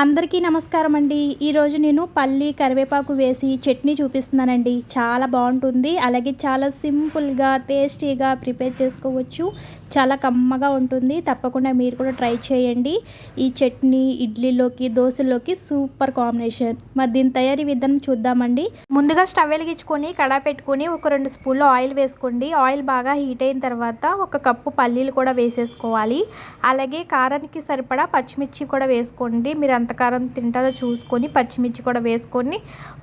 అందరికీ నమస్కారం అండి. ఈరోజు నేను పల్లి కరివేపాకు వేసి చట్నీ చూపిస్తున్నానండి. చాలా బాగుంటుంది. అలాగే చాలా సింపుల్గా టేస్టీగా ప్రిపేర్ చేసుకోవచ్చు. చాలా కమ్మగా ఉంటుంది. తప్పకుండా మీరు కూడా ట్రై చేయండి. ఈ చట్నీ ఇడ్లీలోకి దోశలోకి సూపర్ కాంబినేషన్. మరి దీని తయారీ విధానం చూద్దామండి. ముందుగా స్టవ్ వెలిగించుకొని కడా పెట్టుకొని ఒక రెండు స్పూన్లు ఆయిల్ వేసుకోండి. ఆయిల్ బాగా హీట్ అయిన తర్వాత ఒక కప్పు పల్లీలు కూడా వేసేసుకోవాలి. అలాగే కారానికి సరిపడా పచ్చిమిర్చి కూడా వేసుకోండి. మీరు ఎంత కారం తింటారో చూసుకొని పచ్చిమిర్చి కూడా వేసుకొని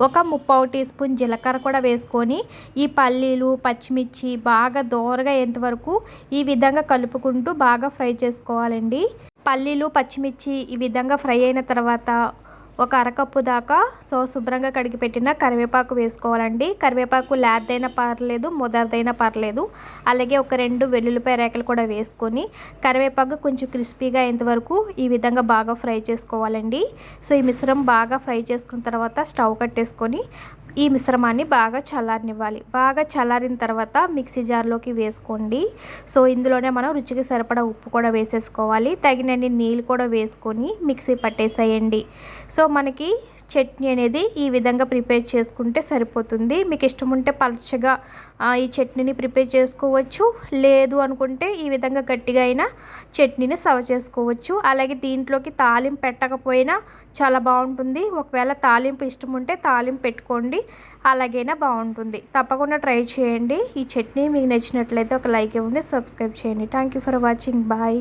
ఒక ముప్పావు టీ స్పూన్ జీలకర్ర కూడా వేసుకొని ఈ పల్లీలు పచ్చిమిర్చి బాగా దోరగా అయ్యేంతవరకు ఈ విధంగా కలుపుకుంటూ బాగా ఫ్రై చేసుకోవాలండి. పల్లీలు పచ్చిమిర్చి ఈ విధంగా ఫ్రై అయిన తర్వాత ఒక అరకప్పు దాకా సో శుభ్రంగా కడిగి పెట్టిన కరివేపాకు వేసుకోవాలండి. కరివేపాకు లేదైనా పర్లేదు మొదటిదైనా పర్లేదు. అలాగే ఒక రెండు వెల్లుల్లిపాయ రేకలు కూడా వేసుకొని కరివేపాకు కొంచెం క్రిస్పీగా అయ్యేంతవరకు ఈ విధంగా బాగా ఫ్రై చేసుకోవాలండి. సో ఈ మిశ్రమం బాగా ఫ్రై చేసుకున్న తర్వాత స్టవ్ కట్టేసుకొని ఈ మిశ్రమాన్ని బాగా చల్లారనివ్వాలి. బాగా చల్లారిన తర్వాత మిక్సీ జార్లోకి వేసుకోండి. సో ఇందులోనే మనం రుచికి సరిపడా ఉప్పు కూడా వేసేసుకోవాలి. తగినన్ని నీళ్ళు కూడా వేసుకొని మిక్సీ పట్టేసేయండి. సో మనకి చట్నీ అనేది ఈ విధంగా ప్రిపేర్ చేసుకుంటే సరిపోతుంది. మీకు ఇష్టం ఉంటే పలచగా ఈ చట్నీని ప్రిపేర్ చేసుకోవచ్చు. లేదు అనుకుంటే ఈ విధంగా గట్టిగా అయినా చట్నీని సర్వ్ చేసుకోవచ్చు. అలాగే దీంట్లోకి తాలింపు పెట్టకపోయినా చాలా బాగుంటుంది. ఒకవేళ తాలింపు ఇష్టం ఉంటే తాలింపు పెట్టుకోండి. అలాగైనా బాగుంటుంది. తప్పకుండా ట్రై చేయండి. ఈ చట్నీ మీకు నచ్చినట్లయితే ఒక లైక్ ఇవ్వండి సబ్స్క్రైబ్ చేయండి. Thank you for watching bye